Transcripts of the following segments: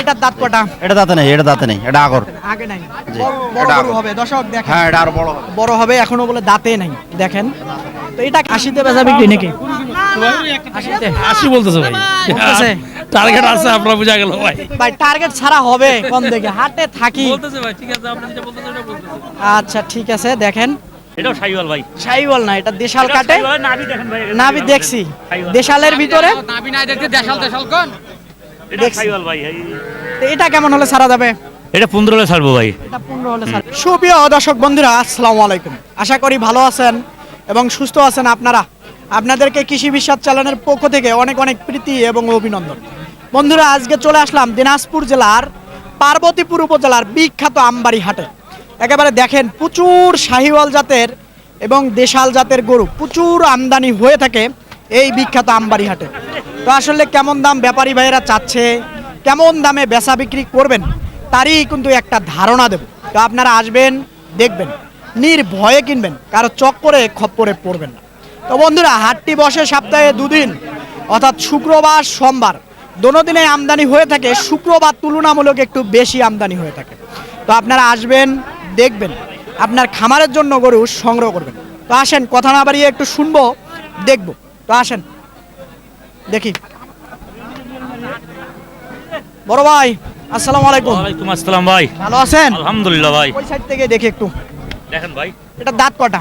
এটার দাঁত কটা? এটা দাঁতে নেই এটা দাঁতে নেই এটা আগর। আগে নাই। বড় গরু হবে দর্শক দেখেন। হ্যাঁ এটা আরও বড় হবে। বড় হবে এখনও বলে দাঁতে নাই দেখেন। তো এটা আশিতে বেচা বিক্রি নাকি? আশি বলতেছে ভাই। টার্গেট আছে আপনার বোঝা গেল ভাই। ভাই টার্গেট ছাড়া হবে কম দেখে। হাটে থাকি। বলতেছে ভাই ঠিক আছে আপনি যেটা বলতেছেন ওটা বলতেছে। আচ্ছা ঠিক আছে দেখেন। এটাও সাইওয়াল ভাই। সাইওয়াল না এটা দেশাল কাটে। নাভি দেখেন ভাই এটা নাভি দেখছি। দেশালের ভিতরে। এটা দেখছি। ভাই তো এটা কেমন হলে সারা যাবে? এটা পনেরো হলে ছাড়বো ভাই। এটা পনেরো হলে ছাড় সুপ্রিয় দর্শক বন্ধুরা আসসালামু আলাইকুম। আশা করি ভালো আছেন এবং সুস্থ আছেন আপনারা। আপনাদেরকে কৃষি বিশ্বাস চালানোর পক্ষ থেকে অনেক অনেক প্রীতি এবং অভিনন্দন। বন্ধুরা আজকে চলে আসলাম দিনাজপুর জেলার পার্বতীপুর উপজেলার বিখ্যাত আমবাড়ি হাটে। একেবারে দেখেন প্রচুর শাহিওয়াল জাতের এবং দেশাল জাতের গরু প্রচুর আমদানি হয়ে থাকে এই বিখ্যাত আমবাড়ি হাটে। তো আসলে কেমন দাম ব্যাপারী ভাইয়েরা চাচ্ছে, কেমন দামে বেচা বিক্রি করবেন, তারই কিন্তু একটা ধারণা দেব। তো আপনারা আসবেন, দেখবেন, নির্ভয়ে কিনবেন, কারও চক্করে, খপ্পরে পড়বেন না। তো বন্ধুরা, হাটটি বসে সপ্তাহে দুদিন, অর্থাৎ শুক্রবার, সোমবার, দোনো দিনে আমদানি হয়ে থাকে, শুক্রবার তুলনামূলক একটু বেশি আমদানি হয়ে থাকে। তো আপনারা আসবেন, দেখবেন, আপনার খামারের জন্য গরু সংগ্রহ করবেন। তো আসেন, কথা না বাড়িয়ে একটু শুনব, দেখব। তো আসেন দেখি। বড় ভাই আসসালামু আলাইকুম। ওয়ালাইকুম আসসালাম ভাই। ভালো আছেন? আলহামদুলিল্লাহ ভাই। ওই সাইড থেকে দেখি একটু। দেখেন ভাই। এটা দাঁত কটা?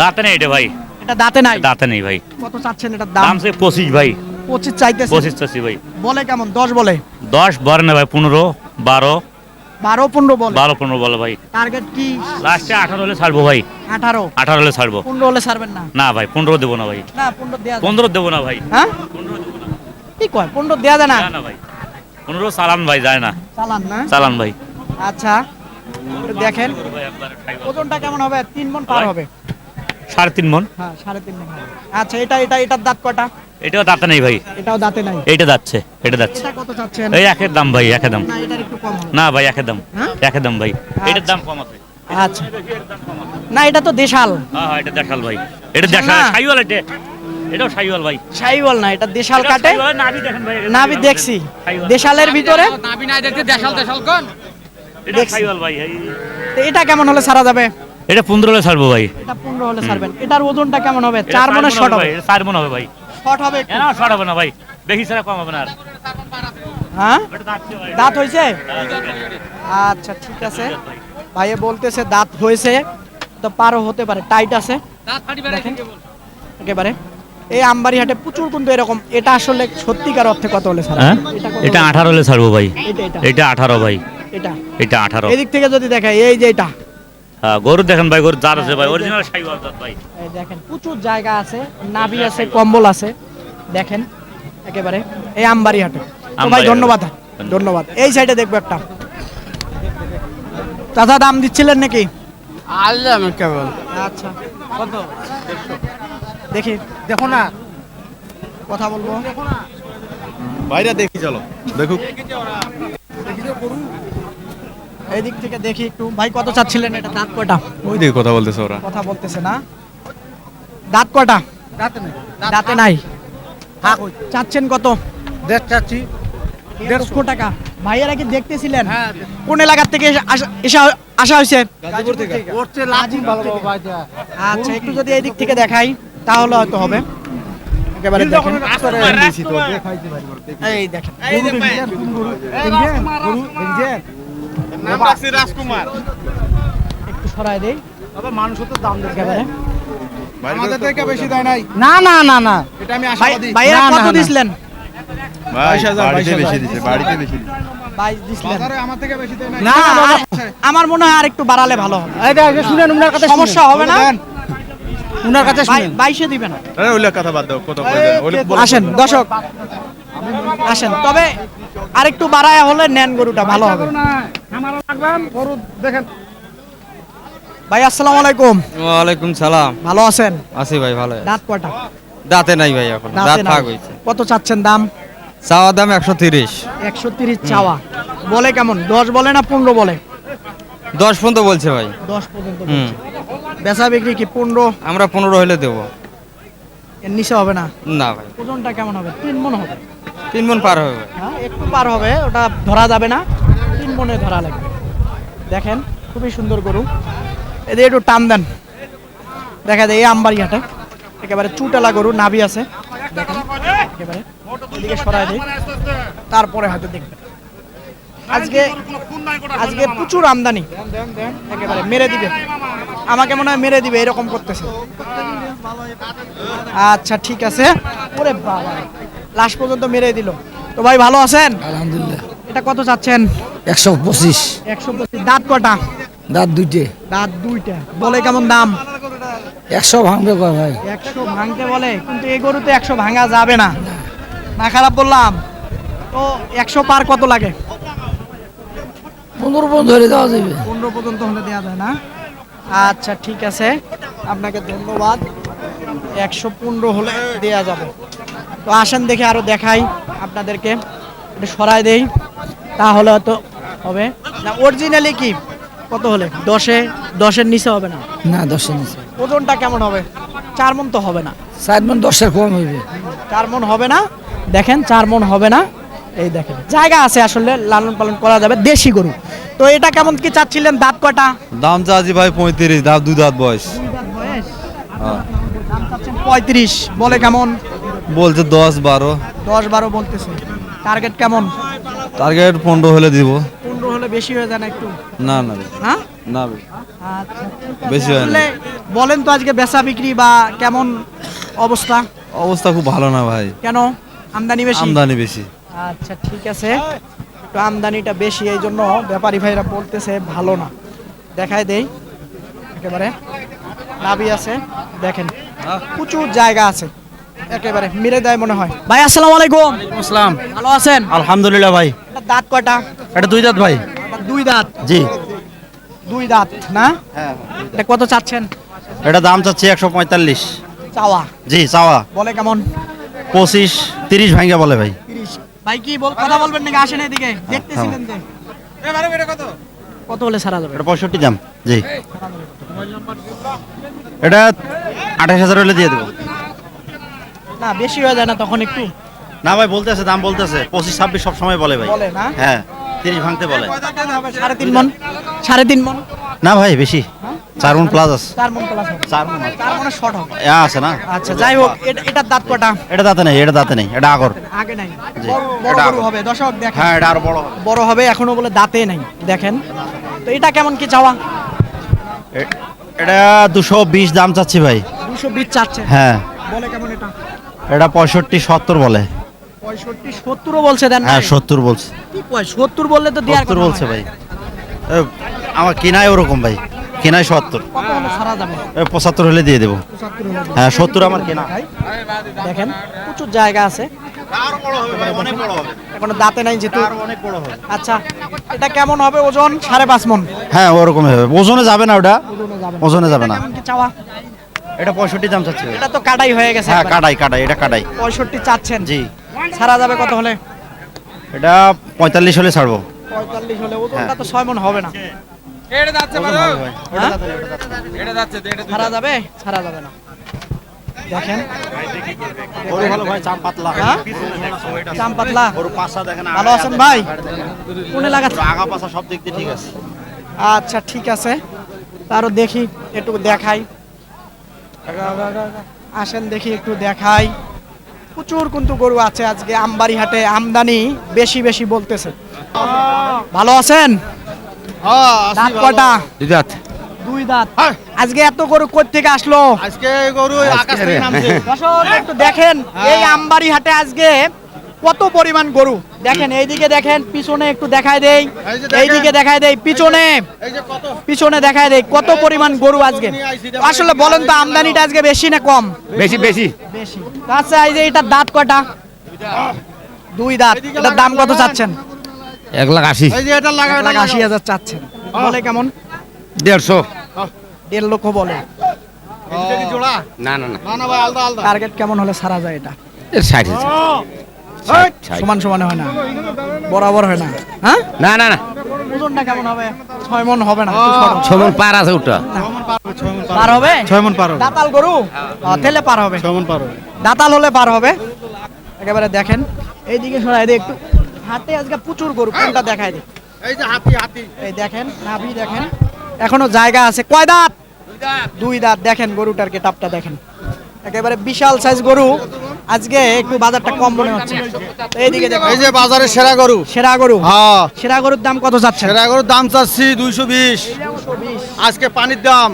দাঁতে নেই এটা ভাই। এটা দাঁতে নাই? দাঁতে নেই ভাই। কত চাচ্ছেন এটা দাম? দাম সে পঁচিশ ভাই। পঁচিশ চাইতেছে 25 চাইছি ভাই। বলে কেমন? দশ বলে? দশ বারো না ভাই পনেরো বারো। বারো পনেরো বলে। বারো পনেরো বলে ভাই। টার্গেট কি? লাস্টে আঠারো হলে ছাড়বো ভাই। আঠারো? আঠারো হলে ছাড়বো। পনেরো হলে ছাড়বেন না? না ভাই পনেরো দেবো না ভাই। না পনেরো দেওয়া পনেরো দেবো না ভাই। হ্যাঁ? পনেরো দেবো না। কি কয় পনেরো দেওয়া যায় না? ভাই পনেরো চালান ভাই যায় না। চালান না? চালান ভাই। আচ্ছা দেখেন। ওজনটা কেমন হবে? তিন মন পার হবে। সাড়ে তিন মন? হ্যাঁ সাড়ে তিন মন আচ্ছা এটা এটা এটার দাঁত কটা? এটাও দাঁতে নেই ভাই। এটাও দাঁতে নাই? এটা যাচ্ছে এটা কত চাচ্ছেন? এই একের দাম ভাই একের দাম। না এটার একটু কম না ভাই একের দাম। হ্যাঁ? একের দাম ভাই। এটার দাম কম আছে। আচ্ছা। না এটা তো দেশাল। হ্যাঁ হ্যাঁ এটা দেখাল ভাই। এটা দেখা সাইওয়াল এটা। এটাও সাইওয়াল ভাই। শাহিওয়াল না এটা দেশাল কাটে? সাইওয়াল, নাভি দেখেন ভাই এটা নাভি সাইওয়াল। দেখছি। সাইওয়াল। দেশালের ভিতরে? এটা সাইওয়াল ভাই এটা কেমন হলে সারা যাবে? এটা পনেরো হলে ছাড়বো ভাই। এটা পনেরো হলে ছাড়বেন। এটার ওজনটা কেমন হবে? চার মনে শর্ট হবে চার মন হবে ভাই। শর্ট হবে। না শর্ট হবে না ভাই। বেশি ছাড়া কম হবে না আর। হ্যাঁ। দাঁত হয়েছে হ্যাঁ, আচ্ছা ঠিক আছে। ভাইয়ে বলতেছে দাঁত হয়েছে তো পারও হতে পারে। টাইট আছে। একেবারে। এই আমবাড়ি হাটে প্রচুর কিন্তু এরকম এটা আসলে সত্যিকার অর্থে কত হলে ছাড়া হ্যাঁ? এটা? আঠারো হলে ছাড়বো ভাই। এটা এটা। এটা আঠারো ভাই। এটা। এটা আঠারো। এদিক থেকে যদি দেখায় এই যে এটা। গরু দেখেন ভাই গরু জাত আছে ভাই অরিজিনাল সাইওয়াল জাত ভাই। এই দেখেন প্রচুর জায়গা আছে নাভি আছে কম্বল আছে দেখেন একেবারে এই আমবাড়ি হাটে ভাই ধন্যবাদ ধন্যবাদ। এই সাইডে দেখব একটা। চাচা দাম দিচ্ছিলেন নাকি? আল্লাহ কেবল। আচ্ছা কত? দেখি দেখো না। কথা বলব। বাইরে দেখি চলো। দেখুক। এই দিক থেকে দেখি একটু। ভাই কত চাচ্ছিলেন এটা? দাঁত কয়টা? ওই দিকে কথা বলতেছে ওরা। কথা বলতেছে না। দাঁত কয়টা? দাঁতে নেই। দাঁতে নাই। চাচ্ছেন কত? দেড় চাচ্ছি। দেড়শো। টাকা। ভাইয়েরা কি দেখতেছিলেন? হ্যাঁ কোন এলাকার থেকে এসে- আসা- হয়েছে? আচ্ছা একটু যদি এই দিক থেকে দেখাই তাহলে হয়তো হবে। একেবারে দেখেন। এই দেখেন। রাজকুমার। একটু সরাই দেই। তবে মানুষ তো দাম দেখে আমাদের থেকে বেশি দেয় নাই। না না না না। এটা আমি না, কত দিছিলেন? বাইশ হাজার, বাড়িতে বেশি দিছে বাড়িতে বেশি দিছে। বাইশ দিছিলেন। বাজারে আমার থেকে বেশি দেয় নাই। না আর- আমার মনে হয় আর একটু বাড়ালে ভালো হবে। শুনেন উনার কথা সমস্যা হবে না? উনার কাছে বাইশে দিবেন কথা বাদ দাও কত করে দেন ওইলা বলো। আসেন দর্শক। আসেন তবে আরেকটু বাড়ায় হলে নেন গরুটা ভালো হবে। গরু দেখেন। ভাই আসসালামু আলাইকুম। ওয়ালাইকুম সালাম। ভালো আছেন? আছি ভাই ভালো দাঁত কয়টা? দাঁতে নাই ভাই এখন দাঁত। ফাঁক হয়েছে কত চাচ্ছেন দাম? চাওয়া দাম একশো তিরিশ। একশো তিরিশ চাওয়া। বলে কেমন? দশ বলে না পনেরো বলে? দশ পর্যন্ত বলছে ভাই। দশ পর্যন্ত হুম। বলছে। বেচা বিক্রি কি পনেরো? আমরা পনেরো হলে দেবো। এর নিচে হবে না? না ভাই। ওজনটা কেমন হবে? তিন মন হবে। তিন মন পার হবে। হ্যাঁ একটু পার হবে ওটা ধরা যাবে না। মনে ধরা লাগবে। দেখেন খুবই সুন্দর গরু। এদের একটু টান দেন। দেখা যায় এই আমবাড়ি হাটে একেবারে চুটালা গরু নাভি আছে। দেখেন একেবারে এদিকে সরাই দিই। তারপরে হয়তো দেখবেন। আজকে আজকে প্রচুর আমদানি। একেবারে মেরে দিবে। আমাকে মনে হয় মেরে দিবে এরকম করতেছে। আচ্ছা ঠিক আছে। ওরে বাবা লাস্ট পর্যন্ত মেরে দিল। তো ভাই ভালো আছেন? আলহামদুলিল্লাহ। এটা কত চাচ্ছেন? একশো পঁচিশ। একশো পঁচিশ। দাঁত কটা? দাঁত দুইটে। দাঁত দুইটা। বলে কেমন দাম? একশো ভাঙবে ভাই? একশো ভাঙতে বলে কিন্তু এই গরুতে একশো ভাঙা যাবে না। না খারাপ বললাম? তো একশো পার কত লাগে? পনেরো পর্যন্ত ধরে দেওয়া যাবে। পনেরো পর্যন্ত হলে দেওয়া যায় না? আচ্ছা ঠিক আছে। আপনাকে ধন্যবাদ। একশো পনেরো হলে দেওয়া যাবে। তো আসেন দেখে আরও দেখাই আপনাদেরকে। একটু সরাই দেই। তাহলে হয়তো হবে? না অরিজিনালি কি? কত হলে? দশে? দশের নিচে হবে না? না দশের নিচে। ওজনটা কেমন হবে? চার মন তো হবে না। ষাট মন দশের কম হইবে। চার মন হবে না। দেখেন চার মন হবে না। এই দেখেন জায়গা আছে আসলে লালন পালন করা যাবে দেশি গরু। তো এটা কেমন কি চাচ্ছিলেন? দাঁত কটা দাম চাচ্ছি ভাই পঁয়ত্রিশ দাম দুই দাঁত বয়স? দাম পঁয়ত্রিশ। বলে কেমন? বলছে দশ বারো। দশ বারো বলতেছে। টার্গেট কেমন? টার্গেট পনেরো হলে দিব। বেশি হয়ে যায় না একটু? না না হ্যাঁ? না আচ্ছা। বেশি হয় না। বলেন তো আজকে বেচা বিক্রি বা কেমন অবস্থা? অবস্থা খুব ভালো না ভাই। কেন? আমদানি বেশি? আমদানি বেশি। আচ্ছা ঠিক আছে। একটু আমদানিটা বেশি এই জন্য ব্যাপারী ভাইরা বলতেছে ভালো না। দেখাই দেই। একেবারে নাবি আছে দেখেন। প্রচুর জায়গা আছে একেবারে মিলে দেয় মনে হয়। ভাই আসসালামু আলাইকুম। আসসালাম। ভালো আছেন? আলহামদুলিল্লাহ ভাই। এটা দাঁত কয়টা? এটা দুই দাঁত ভাই। দুই দাঁত। জি। দুই দাঁত না? এটা কত চাচ্ছেন? এটা দাম চাচ্ছি একশো পঁয়তাল্লিশ। চাওয়া? জি চাওয়া। বলে কেমন? পঁচিশ তিরিশ ভাঙ্গা বলে ভাই। ভাই কি বল কথা বলবেন নাকি? আসেন এদিকে। দেখতেছিলেন যে। কত? হলে সারা যাবে? এটা পঁয়ষট্টি দাম জি। এটা আঠাশ হাজার হলে দিয়ে দেবো। না বেশি হয়ে যায় না তখন একটু। না ভাই বলতেছে দাম বলতেছে পঁচিশ ছাব্বিশ সব সময় বলে ভাই। বলে না? হ্যাঁ। তিরিশ ভাঙতে বলে। সাড়ে তিন মন। সাড়ে তিন মন। না ভাই বেশি। চার মন প্লাস আছে। চার মন প্লাস চার মন চার মনে শর্ট হবে। এ আছে না? আচ্ছা যাই হোক এটা- দাঁত কটা? এটা দাঁতে নেই এটা দাঁতে নেই এটা আগর। আগে নাই। বড় বড় এটা গরু আগে। হবে দর্শক দেখেন। হ্যাঁ এটা আরও বড় বড় হবে এখনও বলে দাঁতে নাই। দেখেন। তো এটা কেমন কি চাওয়া? এটা দুশো বিশ দাম চাচ্ছি ভাই। দুশো বিশ চাচ্ছে। হ্যাঁ। বলে কেমন এটা? এটা পঁয়ষট্টি সত্তর বলে। পঁয়ষট্টি সত্তরও বলছে দেন হ্যাঁ সত্তর বলছে। সত্তর বললে তো দেওয়ার সত্তর বলছে ভাই। আমার কিনাই ওরকম ভাই। কিনাই সত্তর। কত হলে সারা যাবে? এ, পঁচাত্তর হলে দিয়ে দেবো। পঁচাত্তর হলে। দেবে। হ্যাঁ সত্তর আমার কেনা। দেখেন প্রচুর জায়গা আছে। এখনও দাঁতে নাই যেহেতু। আচ্ছা এটা কেমন হবে ওজন? সাড়ে পাঁচ মন। হ্যাঁ ওরকম হবে। ওজনে যাবে না ওটা। ওজনে যাবে না। চাওয়া? এটা পঁয়ষট্টি দাম চাচ্ছি। এটা তো কাটাই হয়ে গেছে হ্যাঁ কাটাই কাটাই এটা কাটাই। পঁয়ষট্টি চাচ্ছেন। জি। সারা যাবে কত হলে? এটা পঁয়তাল্লিশ হলে ছাড়বো। পঁয়তাল্লিশ হলে ওজনটা তো ছয় মন হবে না। হ্যাঁ? ছাড়া যাবে? ছাড়া যাবে না। দেখেন। চাম পাতলা। হ্যাঁ? চাম পাতলা। ওর পাশা দেখেন ভালো আছেন ভাই? কোন থেকে? আগা পাশা সব দিক দিয়ে ঠিক আছে। আচ্ছা ঠিক আছে। তারও দেখি একটু দেখাই। আসেন দেখি একটু দেখাই। প্রচুর কিন্তু গরু আছে আজকে আমবাড়ি হাটে আমদানি বেশি বেশি বলতেছে। ভালো আছেন? দাঁত কটা দুই দাঁত। দুই দাঁত। আজকে এত গরু থেকে আসলো? আজকে গরু আকাশ থেকে নামছে। একটু দেখেন এই আমবাড়ি হাটে আজকে কত পরিমাণ গরু? দেখেন এইদিকে দেখেন পিছনে একটু দেখায় দেই। এইদিকে দেখায় দেই পিছনে। এই যে কত পিছনে দেখায় দেই কত পরিমাণ গরু আজকে। আসলে বলেন তো আমদানিটা আজকে বেশি না কম? বেশি বেশি। বেশি। আচ্ছা এই যে এটার দাঁত কটা দুই দাঁত। এটার দাম কত চাচ্ছেন? এক লাখ আশি। এই যে এটা লাগা এক লাখ আশি হাজার চাচ্ছেন। বলে কেমন? দেড়শো। দেড় লক্ষ বলে। না না না। না না ভাই আলাদা আলাদা। টার্গেট কেমন হলে সারা যায় এটা? ষাট হাজার। সমান সমান হয় না। বরাবর হয় না। হ্যাঁ? না না না। ওজনটা কেমন হবে? ছয় মন হবে না হবে। ছমন পার আছে ওটা। পার হবে ছয় মন পার হবে? হ্যাঁ। দাতাল গরু? ও, তাহলে পার হবে। ছয় মন পার হবে। দাতাল হলে পার হবে। একেবারে দেখেন। এইদিকে সরাই দে একটু। হাতে আজকে প্রচুর গরু কোনটা দেখায় দে। এই যে হাতি হাতি। এই দেখেন নাভি দেখেন। এখনও জায়গা আছে। কয় দাঁত? দুই দাঁত। দেখেন গরুটার গেটআপটা দেখেন। একেবারে বিশাল সাইজ গরু। আজকে একটু বাজারটা কম মনে হচ্ছে। এইদিকে দেখো। এই যে বাজারে সেরা গরু। সেরা গরু। হ্যাঁ। সেরা গরুর দাম কত যাচ্ছে সেরা গরুর দাম চাচ্ছি দুইশো বিশ। আজকে পানির দাম।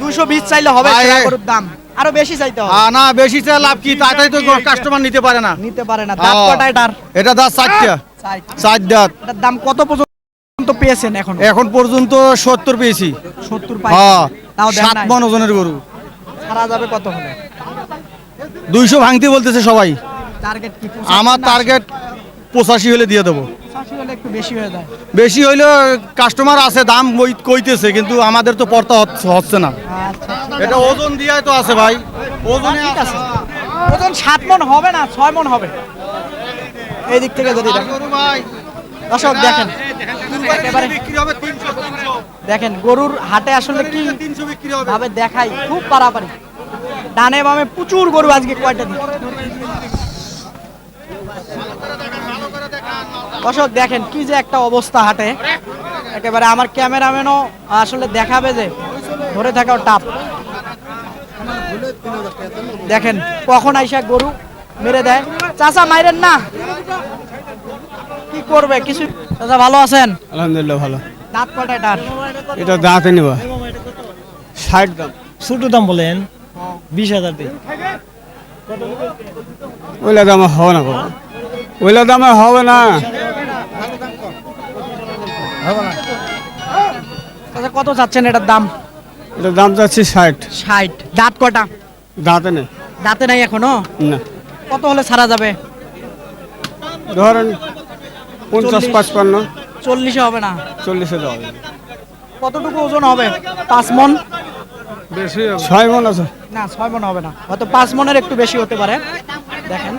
দুশো বিশ চাইলে হবে সেরা গরুর দাম। আরও বেশি চাইতে হবে। আহ, না বেশি চা লাভ কি? তাই তো কাস্টমার নিতে পারে না। নিতে পারে না। হ্যাঁ। কটা এটার এটা দাঁত চারটা চাই। চার দাঁত। এটার দাম কত পর্যন্ত পেয়েছেন এখন? এখন পর্যন্ত সত্তর পেয়েছি। সত্তর পাই হ্যাঁ সাত। মন ওজনের গরু। ছাড়া যাবে কত হলে? দুইশো ভাঙতে বলতেছে সবাই। আমার টার্গেট পঁচাশি হলে দিয়ে দেবো। বেশি হইলেও কাস্টমার আছে দাম কইতেছে কিন্তু আমাদের তো পড়তা হচ্ছে- না। আচ্ছা এটা ওজন দিয়াই তো আছে ভাই। ওজনে আছে। ওজন সাত মন হবে না ছয় মন হবে। এই দিক থেকে যদি দর্শক দেখেন। দেখেন গরুর হাটে আসলে কি ভাবে দেখাই খুব পারাপারি। ডানে বামে প্রচুর গরু আজকে কয়টা দিন? দর্শক দেখেন কি যে একটা অবস্থা হাটে। একেবারে আমার ক্যামেরাম্যানও আসলে দেখাবে যে ধরে থাকাও টাপ দেখেন কখন আইসা গরু মেরে দেয়। চাচা মাইরেন না? কি করবে? কিছু চাচা ভালো আছেন? আলহামদুলিল্লাহ ভালো। দাঁত কটা এটার? এটা দাঁতে নেবা ষাট দাম ছোট দাম বলেন। বিশ হাজার দিন। ওইলা দামে হবে না বাবা ওইলা দামে হবে না। চাচা কত চাচ্ছেন এটার দাম? এটা দাম যাচ্ছে ষাট। ষাট। দাঁত কটা? দাঁতে নেই। দাঁতে নাই এখনও? না। কত হলে ছাড়া যাবে? ধরেন পঞ্চাশ। পাঁচপান্ন। চল্লিশে হবে না। চল্লিশে যাবে। কতটুকু ওজন হবে? পাঁচ মন ছয় মন আছে। না ছয় মন হবে না। হয়তো পাঁচ মনের একটু বেশি হতে পারে। দেখেন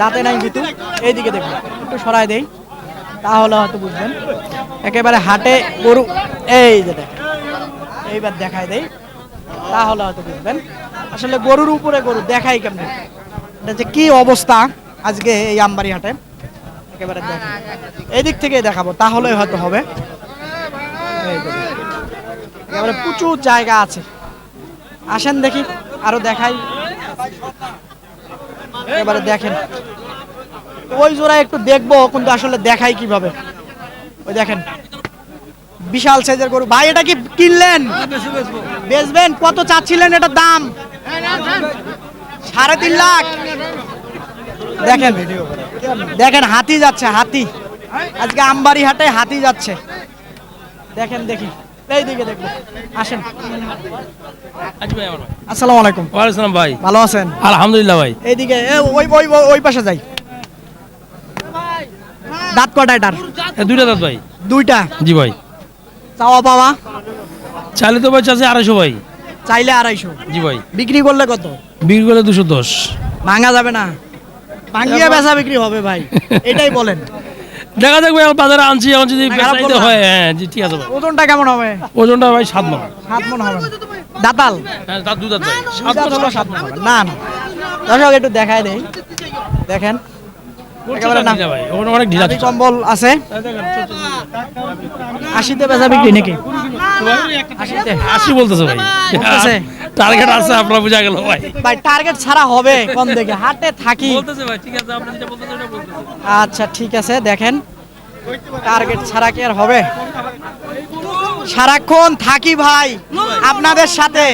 দাঁতে নাই জিতু এইদিকে দেখুন একটু সরাই দেই তাহলে হয়তো বুঝবেন। একেবারে হাটে গরু এই যে দেখেন এইবার দেখাই দেই তাহলে হয়তো বুঝবেন। আসলে গরুর উপরে গরু দেখাই কেমন? এটা যে কি অবস্থা আজকে এই আমবাড়ি হাটে? একেবারে দেখেন। এই দিক থেকে দেখাবো তাহলে হয়তো হবে। একেবারে প্রচুর জায়গা আছে। আসেন দেখি, আরও দেখাই। এবারে দেখেন। ওই জোড়া একটু দেখব, কিন্তু আসলে দেখাই কীভাবে। ওই দেখেন। বিশাল সাইজের গরু। ভাই, এটা কি কিনলেন? বেচবেন? কত চাচ্ছিলেন এটার দাম? সাড়ে তিন লাখ। দেখেন। দেখেন, হাতি যাচ্ছে, হাতি। আজকে আমবাড়ি হাটে হাতি যাচ্ছে। দেখেন দেখি। এই দিকে দেখব আসেন। আসসালামু আলাইকুম। ওয়ালাইকুম ভাই। ভালো আছেন? আলহামদুলিল্লাহ ভাই। এইদিকে ওই ওই ওই- ওই পাশে যাই। দাঁত কটা এটার? দুইটা দাঁত ভাই। দুইটা? জি ভাই। চাওয়া পাওয়া? চাইলে তো ভাই চাষে আড়াইশো ভাই। চাইলে আড়াইশো। জি ভাই। বিক্রি করলে কত? বিক্রি করলে দুশো দশ। ভাঙা যাবে না। ভাঙিয়ে বেচা বিক্রি হবে ভাই। এটাই বলেন। দেখা যাক ভাই আমার বাজারে আনছি এখন যদি বেচাইতে হয় হ্যাঁ জি ঠিক আছে ভাই। ওজনটা কেমন হবে? ওজনটা ভাই সাত মন। সাত মন হবে। দাতাল? হ্যাঁ তার দু দাঁত ভাই। সাত মন দাঁত সাত মন। না না। দর্শক একটু দেখায় দেই। দেখেন একেবারে না। ভাই ওখানে অনেক ঢিলা কম্বল আছে। আশিতে বেচা বিক্রি নাকি? আশিতে? আশি বলতেছে ভাই। টার্গেট আছে আপনার বোঝা গেল ভাই। ভাই টার্গেট ছাড়া হবে কোন দিকে হাটে থাকি। বলতেছে ভাই ঠিক আছে আপনি যেটা বলতেছেন ওটা বলতেছে। আচ্ছা ঠিক আছে দেখেন। টার্গেট ছাড়া কি আর হবে? সারাক্ষণ থাকি ভাই আপনাদের সাথে।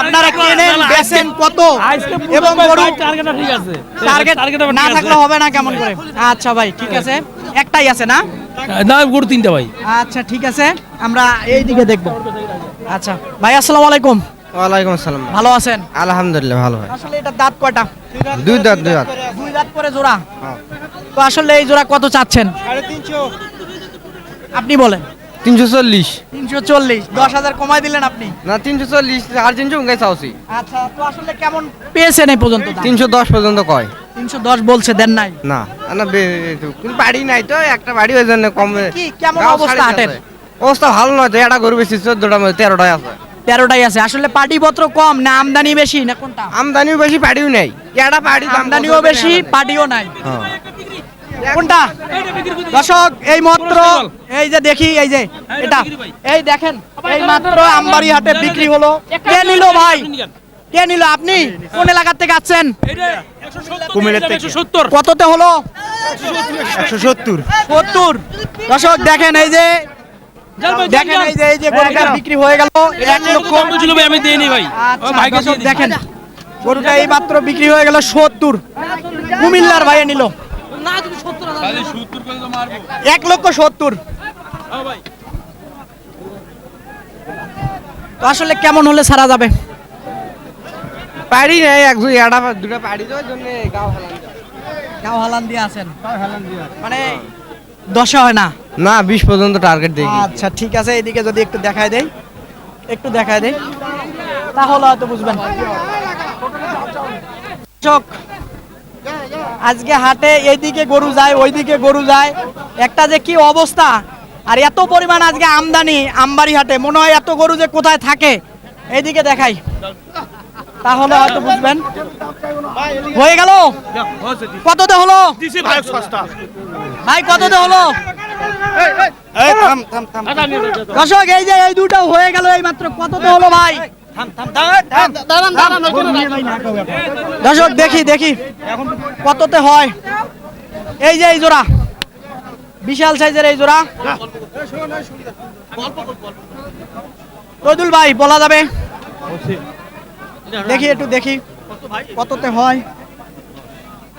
আপনারা কেনেন বেচেন কত এবং গরু টার্গেটটা ঠিক আছে টার্গেট টার্গেট না থাকলে হবে না কেমন করে? আচ্ছা ভাই ঠিক আছে। একটাই আছে না? না গরু তিনটা ভাই। আচ্ছা ঠিক আছে। আমরা এই দিকে দেখব। আচ্ছা ভাই আসসালামু আলাইকুম। ওয়ালাইকুম আসসালাম। ভালো আছেন? আলহামদুলিল্লাহ ভালো ভাই। আসলে এটা দাঁত কয়টা? দুই দাঁত দুই দাঁত। দুই দাঁত করে জোড়া? হ্যাঁ। তো আসলে এই জোড়া কত চাচ্ছেন? আপনি বলেন। তিনশো চল্লিশ। তিনশো চল্লিশ। দশ হাজার কমাই দিলেন আপনি? না তিনশো চল্লিশ আর তিনশো উঙ্গাই চাওছি আচ্ছা তো আসলে কেমন পেয়েছেন এই পর্যন্ত তিনশো দশ পর্যন্ত কয়। তিনশো দশ বলছে দেন নাই? না না বাড়ি নাই তো একটা বাড়ি ওই জন্য কম কি কেমন অবস্থা ছাড়িয়ে হাটের? অবস্থা ভালো নয় তো এটা গরু বেশি চোদ্দটার মধ্যে তেরোটায় আছে। তেরোটাই আছে। আসলে পাটি পত্র কম না আমদানি বেশি না কোনটা? আমদানিও বেশি পাড়িও নাই। পাড়ি আমদানিও বেশি পাটিও নাই। কোনটা? দর্শক এই মাত্র এই যে দেখি এই যে এটা। এই দেখেন এই মাত্র আমবাড়ি হাটে বিক্রি হলো। কে নিল ভাই? কে নিল? আপনি? কোন এলাকার থেকে আসছেন? কুমিরের থেকে। সত্তর কততে হলো? একশো সত্তর। সত্তর। দর্শক দেখেন এই যে দেখেন এই যে এই যে গরুটা বিক্রি হয়ে গেল। এক লক্ষ। আমি দেইনি ভাই। আচ্ছা। দেখেন। গরুটা এই মাত্র বিক্রি হয়ে গেল সত্তর। কুমিল্লার ভাইয়ে নিল। সত্তর এক লক্ষ সত্তর। হ্যাঁ তো আসলে কেমন হলে সারা যাবে? পাড়ি নাই এক দুই একটা দুটো পাড়ি দেওয়ার জন্য গাও হালান গাও হালান দিয়ে আছেন? মানে দশা হয় না? না বিশ পর্যন্ত টার্গেট দেখি আচ্ছা ঠিক আছে এদিকে যদি একটু দেখায় দেই। একটু দেখায় দেই। তাহলে হয়তো বুঝবেন। চোখ আজকে হাটে এইদিকে গরু যায় ওইদিকে গরু যায়। একটা যে কি অবস্থা? আর এত পরিমাণ আজকে আমদানি আমবাড়ি হাটে। মনে হয় এত গরু যে কোথায় থাকে? এইদিকে দেখাই। তাহলে হয়তো বুঝবেন। হয়ে গেল? কততে হলো? ভাই কততে হলো? দর্শক এই যে এই দুটো হয়ে গেল এই মাত্র কততে হলো ভাই? দর্শক দেখি দেখি। কততে হয়? এই যে এই জোড়া। বিশাল সাইজের এই জোড়া। তৈদুল ভাই বলা যাবে? দেখি একটু দেখি। কততে হয়?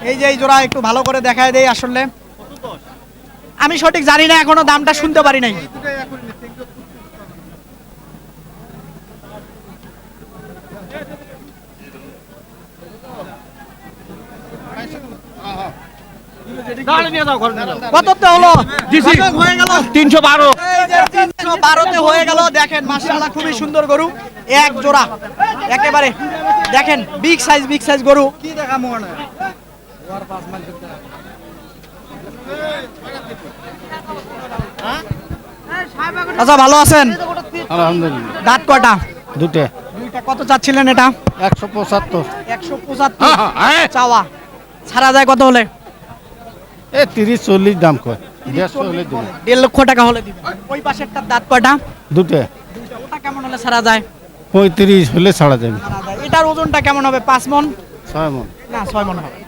এই যে এই জোড়া একটু ভালো করে দেখায় দেই আসলে। আমি সঠিক জানি না এখনও দামটা শুনতে পারি নাই। কততে হলো? দর্শক তিনশো বারো। তিনশো বারোতে হয়ে গেল। দেখেন মাসাল্লাহ খুবই সুন্দর গরু। এক জোড়া। একেবারে দেখেন বিগ সাইজ বিগ সাইজ গরু। কি দেখা মনে? আচ্ছা ভালো আছেন? আলহামদুলিল্লাহ। দাঁত কয়টা? দুটো। দুইটা। কত চাচ্ছিলেন এটা? একশো পঁচাত্তর। একশো পঁচাত্তর। চাওয়া। ছাড়া যায় কত হলে? এ তিরিশ চল্লিশ দাম কয়। দেড়শো হলে দেবো। দেড় লক্ষ টাকা হলে দিবেন ওই পাশেরটার দাঁত কয়টা? দুটো। ওটা কেমন হলে ছাড়া যায়? পঁয়ত্রিশ হলে ছাড়া যাবে এটার ওজনটা কেমন হবে? পাঁচ মন? ছয় মন। না ছয় মন হবে।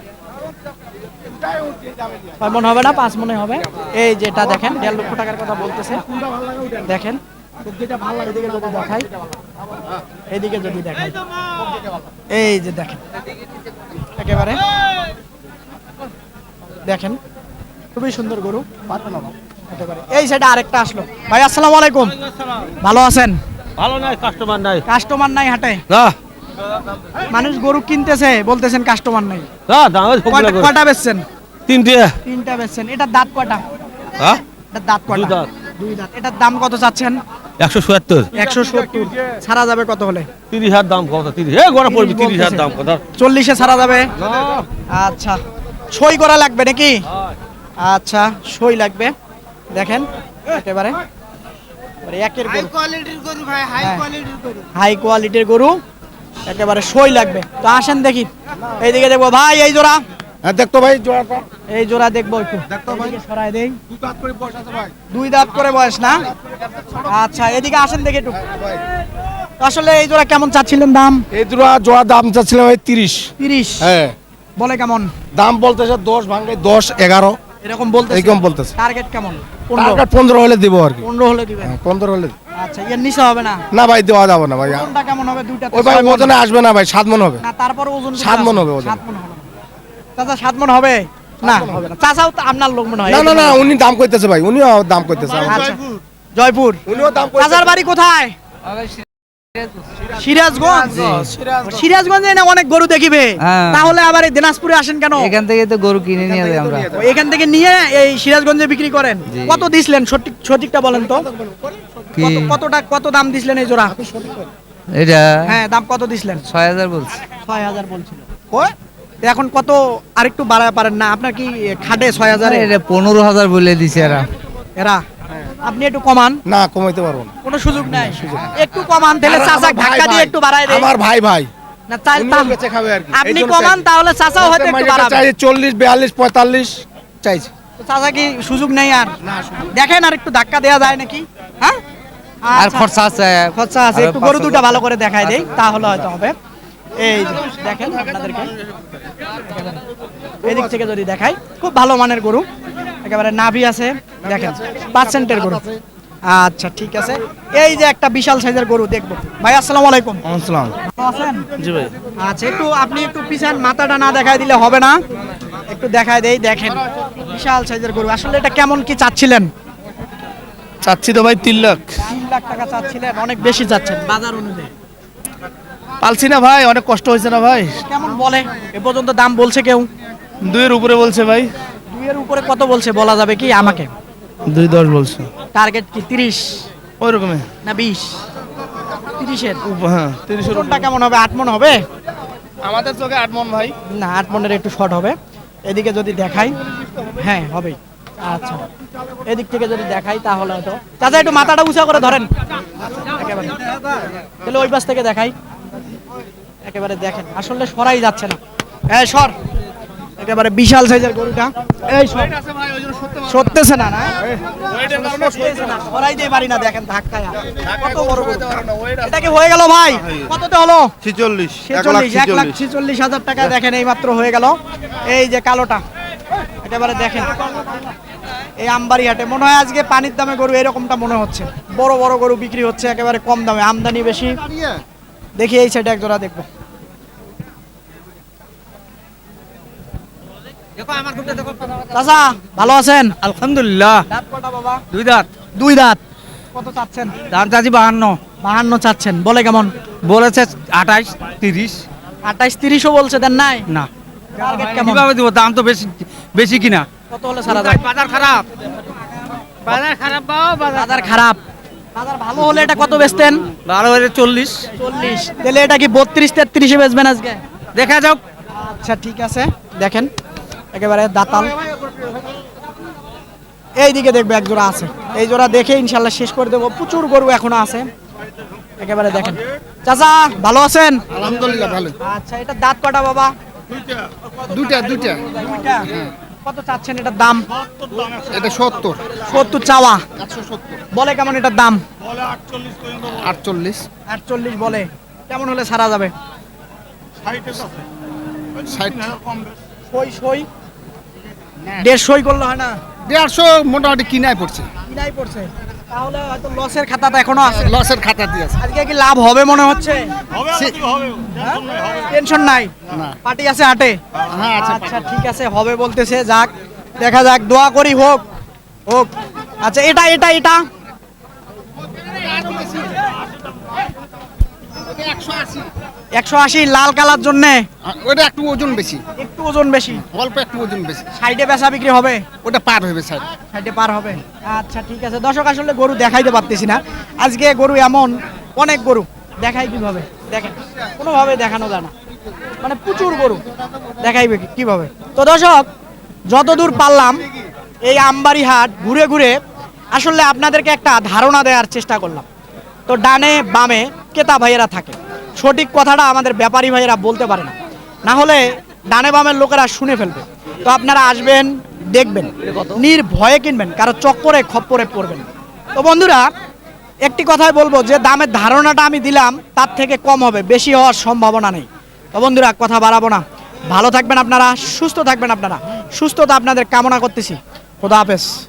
ছয় মন হবে না পাঁচ মনে হবে। এই যেটা দেখেন দেড় লক্ষ টাকার কথা বলতেছে। দেখেন দেখাই। এইদিকে যদি দেখাই। এই যে দেখেন একেবারে। দেখেন খুবই সুন্দর গরু এই সাইডে আরেকটা আসলো। ভাই আসসালামু আলাইকুম। ভালো আছেন? ভালো নাই কাস্টমার নাই। কাস্টমার নাই হাটে? না। মানুষ গরু কিনতেছে বলতেছেন কাস্টমার নাই। না দাম কয়টা বেচছেন? তিনটে। তিনটা বেচছেন। এটার দাঁত কয়টা? হ্যাঁ? এটার দাঁত কয়টা? দুই দাঁত। দুই দাঁত। এটার দাম কত চাচ্ছেন? একশো সত্তর। একশো সত্তর। ছাড়া যাবে কত হলে? তিরিশ হাজার দাম কত? তিরিশ। এ গড়া পড়বি তিরিশ হাজার দাম কত? চল্লিশে ছাড়া যাবে? আচ্ছা। সই করা লাগবে নাকি? আচ্ছা সই লাগবে। দেখেন একেবারে। একের গরু। কোয়ালিটির গরু ভাই হাই হ্যাঁ। কোয়ালিটির গরু। হাই কোয়ালিটির গরু একেবারে সই লাগবে। তো আসেন দেখি। এইদিকে দেখব ভাই এই জোড়া। হ্যাঁ দেখতো ভাই জোড়াটা। এই জোড়া দেখব একটু। দেখতো ভাই। দুই। দাঁত করে বয়স না? আচ্ছা এদিকে আসেন দেখি একটু। আসলে এই জোড়া কেমন চাচ্ছিলেন দাম? এই জোড়া জোড়া দাম চাচ্ছিলাম ভাই তিরিশ। তিরিশ। হ্যাঁ। বলে কেমন? দাম বলতেছে দশ ভাঙে দশ এগারো। এরকম বলতে এরকম বলতেছে। টার্গেট কেমন? পনেরো। টার্গেট পনেরো হলে দেবো আর কি। পনেরো হলে দিবেন? হ্যাঁ, পনেরো হলে আচ্ছা এর নিচে হবে না? না ভাই দেওয়া যাবে না ভাই। কোনটা কেমন হবে? দুইটা ওই ভাই ওজনে আসবে না ভাই সাত মন হবে। না তারপর ওজন সাত মণ হবে ওজন। সাত মন হবে। চাচা সাত মন হবে? না চাচাও তো আপনার লোক মনে হয়। না না না উনি দাম কইতেছে ভাই উনিও দাম কইতেছে আচ্ছা। জয়পুর। উনিও দাম চাচার বাড়ি কোথায়? সিরাজগঞ্জ? সিরাজগঞ্জে। না অনেক গরু দেখিবে। হ্যাঁ। তাহলে আবার এই দিনাজপুরে আসেন কেন? এখান থেকে তো গরু কিনে নিয়ে যাই আমরা। এখান থেকে নিয়ে এই সিরাজগঞ্জে বিক্রি করেন। কত দিছিলেন? সঠিক সঠিকটা বলেন তো। কতটা কত দাম দিছিলেন এই জোড়া? এটা? হ্যাঁ দাম কত দিছিলেন? ছয় হাজার বলছি। ছয় হাজার বলছিল এখন কত? আরেকটু বাড়ায় পারেন না। আপনার কি খাটে ছয় হাজার? পনেরো হাজার বলে দিছে এরা। এরা? আপনি একটু কমান। না কমাইতে পারব না। কোনো সুযোগ নাই। একটু কমান তাহলে চাচা ধাক্কা দিয়ে একটু বাড়ায় দেয়। আমার ভাই ভাই। না চাই- উনিও তা- বেচে খাবে আর কি। আপনি কমান তাহলে চাচাও হয়তো একটু বাড়াবে। চাইছে চল্লিশ বিয়াল্লিশ পঁয়তাল্লিশ চাইছে। তো চাচা কি সুযোগ নেই আর? দেখেন আর একটু ধাক্কা দেওয়া যায় নাকি? হ্যাঁ? আর আচ্ছা। খরচা আছে। খরচা আছে। একটু গরু দুটো ভালো করে দেখাই দেই তাহলে হয়তো হবে। এই দেখেন আপনাদেরকে। এদিক থেকে যদি দেখাই খুব ভালো মানের গরু। একেবারে নাভি আছে দেখেন পার্সেন্টের গরু। আচ্ছা ঠিক আছে। এই যে একটা বিশাল সাইজের গরু দেখব। ভাই আসসালামু আলাইকুম। আসসালাম। আছেন? জি ভাই। আচ্ছা একটু আপনি একটু পিছান মাথাটা না দেখাই দিলে হবে না। একটু দেখাই দেই দেখেন। বিশাল সাইজের গরু। আসলে এটা কেমন কি চাচ্ছিলেন? চাচ্ছি তো ভাই তিন লাখ। তিন লাখ টাকা চাচ্ছিলেন অনেক বেশি চাচ্ছেন বাজার অনুযায়ী। পালছি না ভাই অনেক কষ্ট হয়েছে না ভাই। কেমন বলে? এ পর্যন্ত দাম বলছে কেউ? দুইয়ের উপরে বলছে ভাই। দুইয়ের উপরে কত বলছে বলা যাবে কি আমাকে? দুই দশ বলছে। টার্গেট কি তিরিশ? ওই রকমই না বিশ? তিরিশের? হ্যাঁ তিরিশের কোনটা কেমন হবে? আট মন হবে? আমাদের চোখে আট মন ভাই। না আট মনের একটু শর্ট হবে। এদিকে যদি দেখাই হ্যাঁ হবে। আচ্ছা। এদিক থেকে যদি দেখাই তাহলে হয়তো চাচা একটু মাথাটা উঁচা করে ধরেন। একেবারে। তাহলে ওই পাশ থেকে দেখাই। একেবারে দেখেন আসলে সরাই যাচ্ছে না। হ্যাঁ সর। একেবারে বিশাল সাইজের গরুটা। এই সরতেছে না সরাই দিয়ে পারি না দেখেন ধাক্কায় কত বড় গরু। এটা কি হয়ে গেল ভাই? কততে হলো? ছিচল্লিশ ছেচল্লিশ এক লাখ ছেচল্লিশ। হাজার টাকা দেখেন এই মাত্র হয়ে গেল। এই যে কালোটা একেবারে দেখেন। এই আমবাড়ি হাটে মনে হয় আজকে পানির দামে গরু এরকমটা মনে হচ্ছে। বড় বড় গরু বিক্রি হচ্ছে একেবারে কম দামে আমদানি বেশি। দেখি এই সাইডে এক জোড়া দেখব। চাচা ভালো আছেন? আলহামদুলিল্লাহ। দাঁত কটা বাবা? দুই দাঁত। দুই দাঁত। কত চাচ্ছেন? দাম চাচ্ছি বাহান্ন। বাহান্ন চাচ্ছেন। বলে কেমন? বলেছে আঠাইশ তিরিশ। আঠাইশ তিরিশও বলছে দেন নাই? না। কীভাবে দিব? দাম তো বেশি বেশি কিনা? কত হলে সারা বাজার খারাপ। বাজার খারাপ বাজার খারাপ। বাজার ভালো হলে এটা কত বেচতেন? ভালো হলে চল্লিশ। চল্লিশ। তাহলে এটা কি বত্রিশ তেত্রিশে বেচবেন আজকে? দেখা যাক। আচ্ছা ঠিক আছে। দেখেন একেবারে দাতাল। এই দেখবে এক জোড়া আছে। এই জোড়া দেখে ইনশাল্লাহ শেষ করে দেবো। প্রচুর গরু এখনও আছে। একেবারে দেখেন। চাচা ভালো আছেন? আলহামদুলিল্লাহ ভালো। আচ্ছা এটা দাঁত কটা বাবা? দুটা দুটা দুইটা। কত চাচ্ছেন এটার দাম? এটা সত্তর। সত্তর চাওয়া। বলে কেমন এটার দাম? আটচল্লিশ আটচল্লিশ। বলে। কেমন হলে সারা যাবে? সই সই? করলে হয় না? দেড়শো মোটামুটি কিনায় পড়ছে। কিনাই পড়ছে। তাহলে হয়তো লসের খাতাটা এখনও আছে। লসের খাতা দিয়ে আছে। আজকে কি লাভ হবে মনে হচ্ছে? টেনশন নাই না। পার্টি আছে হাটে হ্যাঁ আচ্ছা আচ্ছা ঠিক আছে হবে বলতেছে যাক দেখা যাক দোয়া করি হোক হোক। আচ্ছা এটা এটা এটা। একশো আশি। লাল কালার জন্য? ওটা একটু ওজন বেশি। একটু ওজন বেশি? অল্প একটু ওজন বেশি। সাইডে বেচা বিক্রি হবে? ওটা পার হবে স্যার সাইডে পার হবে? আচ্ছা ঠিক আছে। দর্শক আসলে গরু দেখাইতে পারতেছি না। আজকে গরু এমন অনেক গরু। দেখাই কীভাবে? দেখেন কোনোভাবে দেখানো যায় না। মানে প্রচুর গরু। দেখাইবে কীভাবে? তো দর্শক যতদূর পারলাম এই আমবাড়ি হাট ঘুরে ঘুরে আসলে আপনাদেরকে একটা ধারণা দেওয়ার চেষ্টা করলাম। তো ডানে বামে কেতা ভাইয়েরা থাকে। সঠিক কথাটা আমাদের ব্যাপারী ভাইয়েরা বলতে পারে না। না হলে ডানে বামের লোকেরা শুনে ফেলবে। তো আপনারা আসবেন, দেখবেন, নির্ভয়ে কিনবেন, কারও চক্করে, খপ্পরে পড়বেন। তো বন্ধুরা, একটি কথাই বলব, যে দামের ধারণাটা আমি দিলাম, তার থেকে কম হবে, বেশি হওয়ার সম্ভাবনা নেই। তো বন্ধুরা, কথা বাড়াবো না। ভালো থাকবেন আপনারা, সুস্থ থাকবেন আপনারা। সুস্থতা আপনাদের কামনা করতেছি। খোদা হাফেজ।